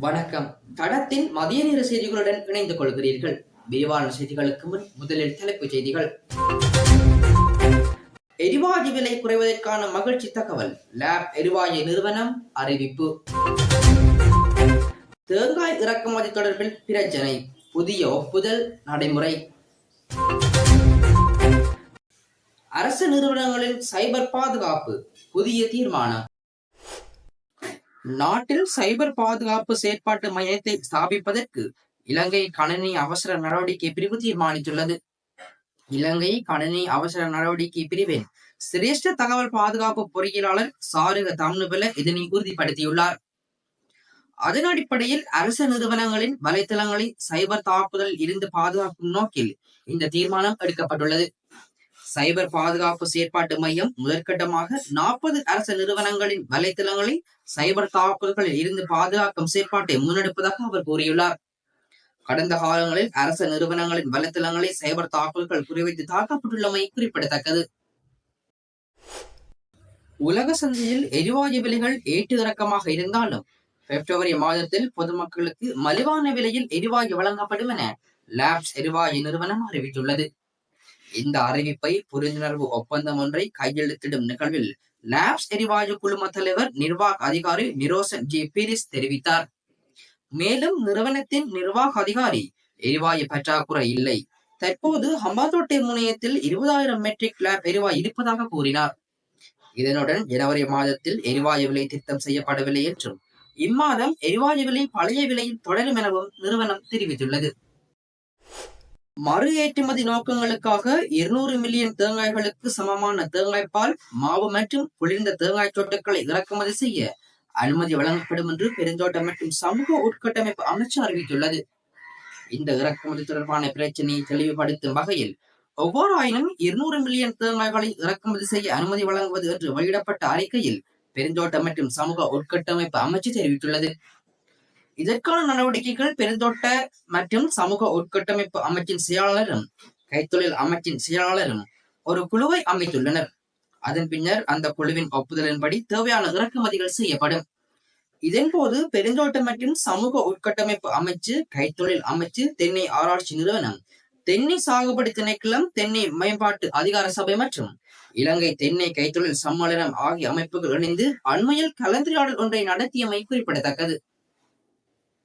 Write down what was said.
வணக்கம். தடத்தின் மதிய நேர செய்திகளுடன் இணைந்து கொள்கிறீர்கள். விரிவான செய்திகளுக்கு முன் முதலில் தலைப்புச் செய்திகள். எரிவாயு விலை குறைவதற்கான மகிழ்ச்சி தகவல். லேப் எரிவாயு நிறுவனம் அறிவிப்பு. தேங்காய் இறக்குமதி தொடர்பில் பிரச்சனை. புதிய ஒப்புதல் நடைமுறை. அரசு நிறுவனங்களின் சைபர் பாதுகாப்பு. புதிய தீர்மானம். நாட்டில் சைபர் பாதுகாப்பு செயற்பாட்டு மையத்தை ஸ்தாபிப்பதற்கு இலங்கை கணனி அவசர நடவடிக்கை பிரிவு தீர்மானித்துள்ளது. இலங்கை கணனி அவசர நடவடிக்கை பிரிவின் சிரேஷ்ட தகவல் பாதுகாப்பு பொறியியலாளர் சாருக தம்னுபில இதனை உறுதிப்படுத்தியுள்ளார். அதன் அடிப்படையில் அரசு நிறுவனங்களின் வலைத்தளங்களை சைபர் தாக்குதல் இருந்து பாதுகாக்கும் நோக்கில் இந்த தீர்மானம் எடுக்கப்பட்டுள்ளது. சைபர் பாதுகாப்பு செயற்பாட்டு மையம் முதற்கட்டமாக நாற்பது அரசு நிறுவனங்களின் வலைத்தளங்களை சைபர் தாக்குதல்களில் இருந்து பாதுகாக்கும் செயற்பாட்டை முன்னெடுப்பதாக அவர் கூறியுள்ளார். கடந்த காலங்களில் அரச நிறுவனங்களின் வலைத்தளங்களை சைபர் தாக்குதல்கள் குறிவைத்து தாக்கப்பட்டுள்ளமை குறிப்பிடத்தக்கது. உலக சந்தையில் எரிவாயு விலைகள் ஏற்று இறக்கமாக இருந்தாலும் பிப்ரவரி மாதத்தில் பொதுமக்களுக்கு மலிவான விலையில் எரிவாயு வழங்கப்படும் என லேப்ஸ் எரிவாயு நிறுவனம் அறிவித்துள்ளது. இந்த அறிவிப்பை புரிந்துணர்வு ஒப்பந்தம் ஒன்றை கையெழுத்திடும் நிகழ்வில் லேப்ஸ் எரிவாயு குழும தலைவர் நிர்வாக அதிகாரி நிரோசன் ஜி. பீரிஸ் தெரிவித்தார். மேலும் நிறுவனத்தின் நிர்வாக அதிகாரி எரிவாயு பற்றாக்குறை இல்லை. தற்போது ஹம்பாந்தோட்டை முனையத்தில் இருபதாயிரம் மெட்ரிக் லேப் எரிவாயு இருப்பதாக கூறினார். இதனுடன் ஜனவரி மாதத்தில் எரிவாயு விலை திருத்தம் செய்யப்படவில்லை என்றும் இம்மாதம் எரிவாயு விலை பழைய விலையில் தொடரும் எனவும் நிறுவனம் தெரிவித்துள்ளது. மறு ஏற்றுமதி நோக்கங்களுக்காக இருநூறு மில்லியன் தேங்காய்களுக்கு சமமான தேங்காய் பால் மாவு மற்றும் குளிர்ந்த தேங்காய் சொட்டுக்களை இறக்குமதி செய்ய அனுமதி வழங்கப்படும் என்று பெருந்தோட்டம் மற்றும் சமூக உட்கட்டமைப்பு அமைச்சு அறிவித்துள்ளது. இந்த இறக்குமதி தொடர்பான பிரச்சனையை தெளிவுபடுத்தும் வகையில் ஒவ்வொரு ஆயினும் இருநூறு மில்லியன் தேங்காய்களை இறக்குமதி செய்ய அனுமதி வழங்குவது என்று வெளியிடப்பட்ட அறிக்கையில் பெருந்தோட்டம் மற்றும் சமூக உட்கட்டமைப்பு அமைச்சு தெரிவித்துள்ளது. இதற்கான நடவடிக்கைகள் பெருந்தோட்ட மற்றும் சமூக உட்கட்டமைப்பு அமைச்சின் செயலாளரும் கைத்தொழில் அமைச்சின் செயலாளரும் ஒரு குழுவை அமைத்துள்ளனர். அதன் பின்னர் அந்த குழுவின் ஒப்புதலின்படி தேவையான இறக்குமதிகள் செய்யப்படும். இதன்போது பெருந்தோட்டம் மற்றும் சமூக உட்கட்டமைப்பு அமைச்சு கைத்தொழில் அமைச்சு தென்னை ஆராய்ச்சி நிறுவனம் தென்னை சாகுபடி திணைக்களம் தென்னை மேம்பாட்டு அதிகார சபை மற்றும் இலங்கை தென்னை கைத்தொழில் சம்மேளனம் ஆகிய அமைப்புகள் இணைந்து அண்மையில் கலந்துரையாடல் ஒன்றை நடத்தியமை குறிப்பிடத்தக்கது.